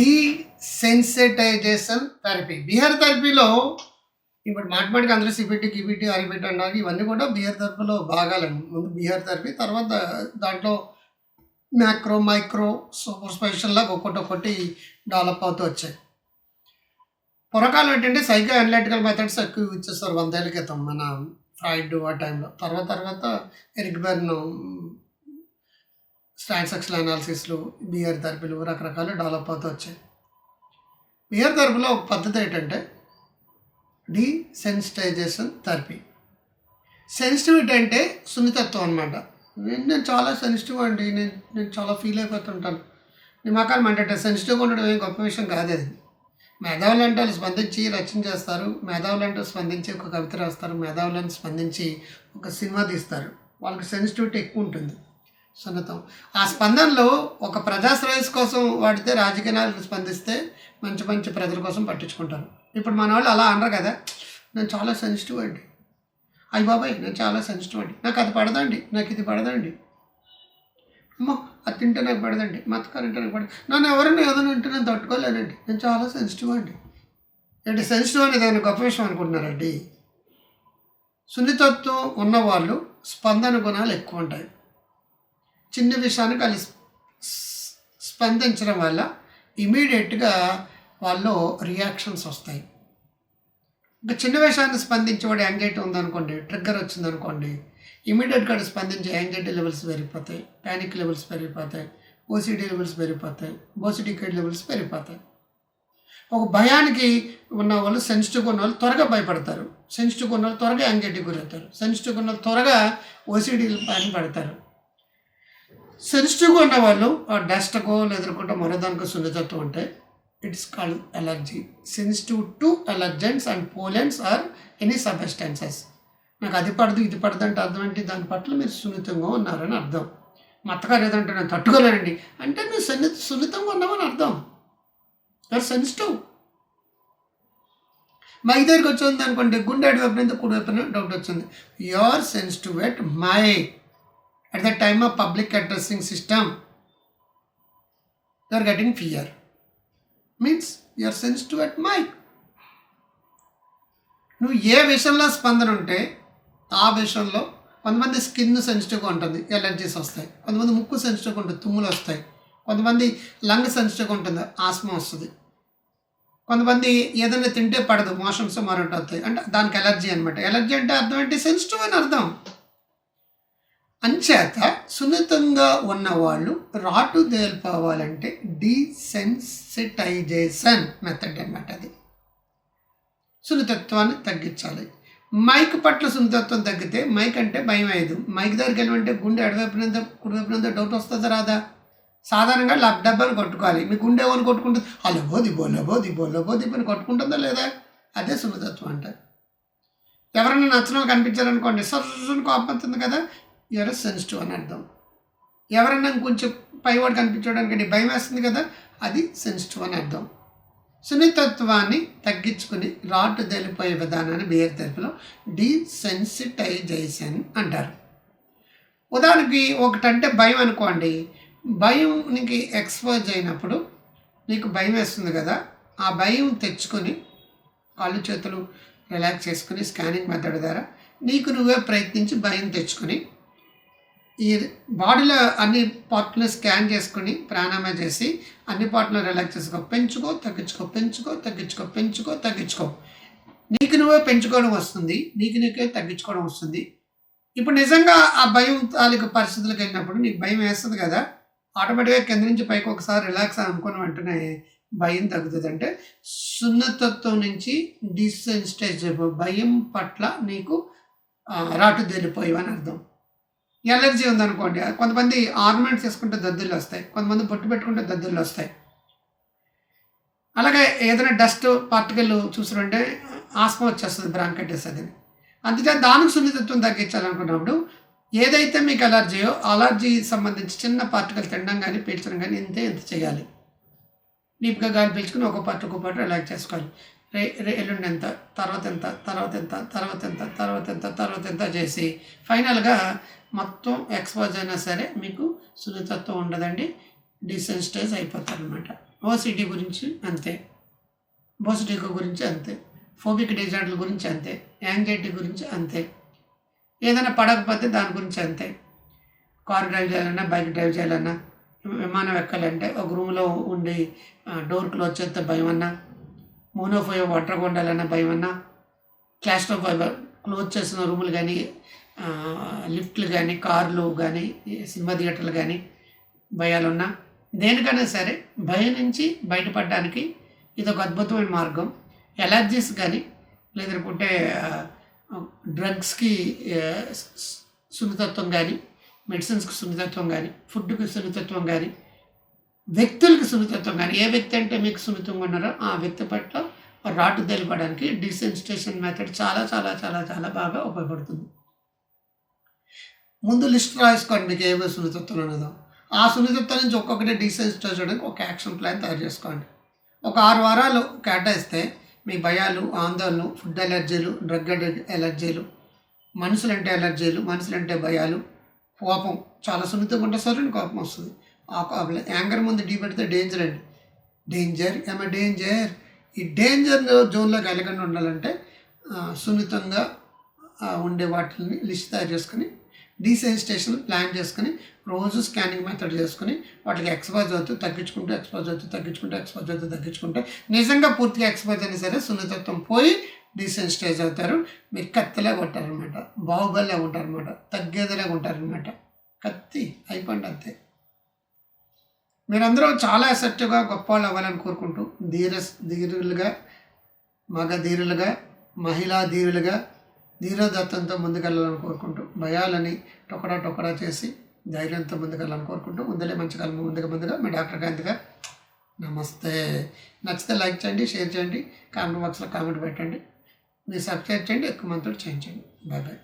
Desensitisation therapy బిహేర్ థెరపీలో ఇప్పుడు మాటిమాటికి అందరూ సిబిటి గిబిటి ఆరిబిటి అన్నారు ఇవన్నీ కూడా బిహేర్ థెరపీలో భాగాలండి ముందు బిహేర్ థెరపీ తర్వాత దాంట్లో మ్యాక్రో మైక్రో సూపర్ స్పెషల్ లాగా ఒక్కొక్కటి ఒక్కటి డెవలప్ అవుతూ వచ్చాయి. పురకాలం ఏంటంటే సైకో అనలిటికల్ మెథడ్స్ ఎక్కువ యూజ్ చేస్తారు వందేళ్ళ క్రితం మన ఫ్రైడ్ ఆ టైంలో తర్వాత తర్వాత ఎరిక్ బెర్న్ స్టాటిస్టిక్స్ల అనాలిసిస్లు బిఆర్ థెరపీలు రకరకాలు డెవలప్ అవుతూ వచ్చాయి. బిఆర్ థెరపీలో ఒక పద్ధతి ఏంటంటే డీసెన్సిటైజేషన్ థెరపీ సెన్సిటివిటీ అంటే సున్నితత్వం అనమాట నేను నేను చాలా సెన్సిటివ్ అండి. నేను నేను చాలా ఫీల్ అయిపోతుంటాను. నిమ్మకాలు అంటే సెన్సిటివ్గా ఉండడం ఏం గొప్ప విషయం కాదు అది. మేధావులు అంటే వాళ్ళు స్పందించి రచన చేస్తారు. మేధావులు అంటే స్పందించి ఒక కవిత రాస్తారు. మేధావులను స్పందించి ఒక సినిమా తీస్తారు. వాళ్ళకి సెన్సిటివిటీ ఎక్కువ ఉంటుంది. సున్నితం ఆ స్పందనలో ఒక ప్రజాశ్రేయస్ కోసం వాడితే రాజకీయ నాయకులు స్పందిస్తే మంచి మంచి ప్రజల కోసం పట్టించుకుంటారు. ఇప్పుడు మన వాళ్ళు అలా అనరు కదా. నేను చాలా సెన్సిటివ్ అండి. అయ్యి బాబాయ్ నేను చాలా సెన్సిటివ్ అండి. నాకు అది పడదండి. నాకు ఇది పడదండి. అమ్మో అది తింటే నాకు పడదండి. మతకాలు తింటే నాకు పడదు. నన్ను ఎవరైనా ఏదైనా ఉంటే నేను తట్టుకోలేనండి. నేను చాలా సెన్సిటివ్ అండి. ఏంటి సెన్సిటివ్ అనేది ఏమైనా గొప్ప విషయం అనుకుంటున్నారండి? సున్నితత్వం ఉన్నవాళ్ళు స్పందన గుణాలు ఎక్కువ ఉంటాయి. చిన్న విషయానికి కలిసి స్పందించడం వల్ల ఇమీడియట్గా వాళ్ళు రియాక్షన్స్ వస్తాయి. ఇంకా చిన్న విషయాన్ని స్పందించేవాడు యాంగ్జైటీ ఉందనుకోండి ట్రిగ్గర్ వచ్చిందనుకోండి ఇమీడియట్గా స్పందించే యాంగ్జైటీ లెవెల్స్ పెరిగిపోతాయి. ప్యానిక్ లెవెల్స్ పెరిగిపోతాయి ఓసిటీ లెవెల్స్ పెరిగిపోతాయి ఓసిడికేట్ లెవెల్స్ పెరిగిపోతాయి. ఒక భయానికి ఉన్న వాళ్ళు సెన్సిటివ్ ఉన్న వాళ్ళు త్వరగా భయపడతారు. సెన్సిటివ్ ఉన్న వాళ్ళు త్వరగా యాంగ్జైటీ గురవుతారు. సెన్సిటివ్ ఉన్న వాళ్ళు త్వరగా ఓసిడీ పని పడతారు. సెన్సిటివ్గా ఉన్న వాళ్ళు ఆ డస్ట్కో ఎదుర్కొంటే మరోదానికో సున్నితత్వం ఉంటే it's called allergy sensitive to allergens and pollens or any substances నాకు అది పడదు ఇది పడదు అంటే అర్థం ఏంటి? దాని పట్ల మీరు సున్నితంగా ఉన్నారని అర్థం. మా అత్తగారు ఏదంటే నేను తట్టుకోలేనండి. అంటే నువ్వు సన్ని సున్నితంగా ఉన్నామని అర్థం. యూఆర్ సెన్సిటివ్ మా దగ్గరికి వచ్చింది అనుకోండి గుండె అడివైపు నుంచి కుడి వైపున డౌట్ వచ్చింది. You're sensitive at my at the time of public addressing system you are getting fear. Means you are sensitive at mic. నువ్వు ఏ విషయంలో స్పందన ఉంటే ఆ విషయంలో కొంతమంది స్కిన్ సెన్సిటివ్గా ఉంటుంది ఎలర్జీస్ వస్తాయి. కొంతమంది ముక్కు సెన్సిటివ్గా ఉంటుంది తుమ్ములు వస్తాయి. కొంతమంది లంగ్ సెన్సిటివ్గా ఉంటుంది ఆస్మా వస్తుంది. కొంతమంది ఏదైనా తింటే పడదు మోషన్స్ మరొకటి అవుతాయి అంటే దానికి ఎలర్జీ అనమాట ఎలర్జీ అంటే అర్థం ఏంటి? సెన్సిటివ్ అని అర్థం. అంచేత సున్నితంగా ఉన్నవాళ్ళు రాటు తేలిపోవాలంటే డీసెన్సిటైజేషన్ మెథడ్ అన్నమాట అది. సున్నితత్వాన్ని తగ్గించాలి. మైక్ పట్ల సున్నితత్వం తగ్గితే మైక్ అంటే భయం అయ్యదు మైక్ దగ్గరికి వెళ్ళమంటే గుండె ఎడవైపునంత కుడివైపునంత డౌట్ వస్తుందా రాదా? సాధారణంగా లబ్ డబ్బాలు కొట్టుకోవాలి. మీ గుండె ఏమని కొట్టుకుంటుంది? అలబో దిబో లబో దిబో లబో కొట్టుకుంటుందా లేదా? అదే సున్నితత్వం అంటే. ఎవరైనా నచ్చిన కనిపించారనుకోండి సర్రని కోపం కదా ఎవరో సెన్సిటివ్ అని అర్థం. ఎవరన్నా కొంచెం పైవాడు కనిపించడానికి భయం వేస్తుంది కదా అది సెన్సిటివ్ అని అర్థం. సున్నితత్వాన్ని తగ్గించుకుని రాటు తెలిపోయే విధానాన్ని బిహేవ్ థెరపీలో డీసెన్సిటైజేషన్ అంటారు. ఉదాహరణకి ఒకటంటే భయం అనుకోండి. భయం నీకు ఎక్స్పోజ్ అయినప్పుడు నీకు భయం వేస్తుంది కదా ఆ భయం తెచ్చుకొని కాళ్ళు చేతులు రిలాక్స్ చేసుకుని స్కానింగ్ మెథడ్ ద్వారా నీకు నువ్వే ప్రయత్నించి భయం తెచ్చుకొని ఈ బాడీలో అన్ని పార్ట్లను స్కాన్ చేసుకుని ప్రాణాయామం చేసి అన్ని పార్ట్లను రిలాక్స్ చేసుకో పెంచుకో తగ్గించుకో పెంచుకో తగ్గించుకో పెంచుకో తగ్గించుకో. నీకు నువ్వే పెంచుకోవడం వస్తుంది నీకు నీకే తగ్గించుకోవడం వస్తుంది. ఇప్పుడు నిజంగా ఆ భయం తాలూకు పరిస్థితులకు వెళ్ళినప్పుడు నీకు భయం వేస్తుంది కదా ఆటోమేటిక్గా కింద నుంచి పైకి ఒకసారి రిలాక్స్ అనుకున్న వెంటనే భయం తగ్గుతుంది. అంటే సున్నతత్వం నుంచి డిసెన్సిటైజ్ భయం పట్ల నీకు రాటు తేలిపోయేవని అర్థం. ఎలర్జీ ఉందనుకోండి. కొంతమంది ఆర్నమెంట్స్ వేసుకుంటే దద్దులు వస్తాయి. కొంతమంది బొట్టు పెట్టుకుంటే దద్దులు వస్తాయి. అలాగే ఏదైనా డస్ట్ పార్టికల్ చూసారంటే ఆస్మా వచ్చేస్తుంది బ్రాంకెటిస్ అది అందుకే దానికి సున్నితత్వం తగ్గించాలనుకున్నప్పుడు ఏదైతే మీకు అలర్జీయో అలర్జీ సంబంధించి చిన్న పార్టికల్ తినడం కానీ పీల్చడం కానీ ఇంతే ఎంత చేయాలి. డీప్గా గాలి పీల్చుకుని ఒక పార్ట్ ఒక పార్ట్ రిలాక్స్ చేసుకోవాలి. రే రే ఎల్లుండి ఎంత? తర్వాత ఎంత? తర్వాత ఎంత? తర్వాత ఎంత? తర్వాత ఎంత? తర్వాత ఎంత? చేసి ఫైనల్గా మొత్తం ఎక్స్పోజ్ అయినా సరే మీకు సున్నితత్వం ఉండదండి. డిసెన్సిటైజ్ అయిపోతారు అనమాట ఓసిటీ గురించి అంతే. బోసిటికో గురించి అంతే. ఫోబిక్ డిజార్డర్ల గురించి అంతే. యాంగ్జైటీ గురించి అంతే. ఏదైనా పడకపోతే దాని గురించి అంతే. కార్ డ్రైవ్ చేయాలన్నా బైక్ డ్రైవ్ చేయాలన్నా విమానం ఎక్కాలంటే ఒక రూమ్లో ఉండి డోర్ క్లోజ్ చేస్తే భయం అన్నా మోనోఫోయో వాటర్ కొండాలన్నా భయం అన్నా క్లాస్ట్రోఫైబర్ క్లోజ్ చేసిన రూములు కానీ లిఫ్ట్లు కానీ కార్లు కానీ సినిమా థియేటర్లు కానీ భయాలున్నా దేనికైనా సరే భయం నుంచి బయటపడడానికి ఇది ఒక అద్భుతమైన మార్గం. ఎలర్జీస్ కానీ లేదంటే డ్రగ్స్కి సున్నితత్వం కానీ మెడిసిన్స్కి సున్నితత్వం కానీ ఫుడ్కి సున్నితత్వం కానీ వ్యక్తులకు సున్నితత్వం కానీ ఏ వ్యక్తి అంటే మీకు సున్నితంగా ఉన్నారో ఆ వ్యక్తి పట్ల రాటు తెలిపడానికి డిసెన్సిటేషన్ మెథడ్ చాలా చాలా చాలా చాలా బాగా ఉపయోగపడుతుంది. ముందు లిస్ట్ రాసుకోండి మీకు ఏమేమి సున్నితత్వం ఉన్నదో ఆ సున్నితత్వం నుంచి ఒక్కొక్కటి డీసెన్సిటైజ్ చేయడానికి ఒక యాక్షన్ ప్లాన్ తయారు చేసుకోండి. ఒక ఆరు వారాలు కేటాయిస్తే మీ భయాలు ఆందోళనలు ఫుడ్ ఎలర్జీలు డ్రగ్ ఎలర్జీలు మనుషులంటే ఎలర్జీలు మనుషులంటే భయాలు కోపం చాలా సున్నితంగా ఉంటే సరే కోపం వస్తుంది. ఆ ముందు డీ పెడితే డేంజర్ అండి. డేంజర్ ఏమ డేంజర్ ఈ డేంజర్ జోన్లోకి వెళ్ళకుండా ఉండాలంటే సున్నితంగా ఉండే వాటిని లిస్ట్ తయారు చేసుకుని డీసెన్సిటేషన్ ప్లాన్ చేసుకుని రోజు స్కానింగ్ మెథడ్ చేసుకుని వాటికి ఎక్స్పోజ్ అవుతూ తగ్గించుకుంటూ ఎక్స్పోజ్ అవుతూ తగ్గించుకుంటూ ఎక్స్పోజ్ అవుతూ తగ్గించుకుంటే నిజంగా పూర్తిగా ఎక్స్పోజ్ అయినా సరే సున్నితత్వం పోయి డీసెన్సిటైజ్ అవుతారు. మీరు కత్తిలాగా ఉంటారనమాట బాహుబలిలాగా ఉంటారనమాట తగ్గేదిలాగా ఉంటారనమాట కత్తి అయిపోండి అంతే. మీరందరూ చాలా అసెప్టివ్గా గొప్ప వాళ్ళు అవ్వాలని కోరుకుంటూ ధీర ధీరులుగా మగ ధీరులుగా మహిళా ధీరులుగా ధీరోదత్తంతో ముందుకెళ్ళాలని కోరుకుంటూ భయాలని టొకడా టొకడా చేసి ధైర్యంతో ముందుకెళ్ళాలని కోరుకుంటూ ముందలే మంచి కాలం ముందుగా ముందుగా మీ డాక్టర్ గాంధీగా నమస్తే. నచ్చితే లైక్ చేయండి షేర్ చేయండి కామెంట్ బాక్స్లో కామెంట్ పెట్టండి. మీరు సబ్స్క్రైబ్ చేయండి ఎక్కువ మంత్రులు చేయించండి. Bye bye.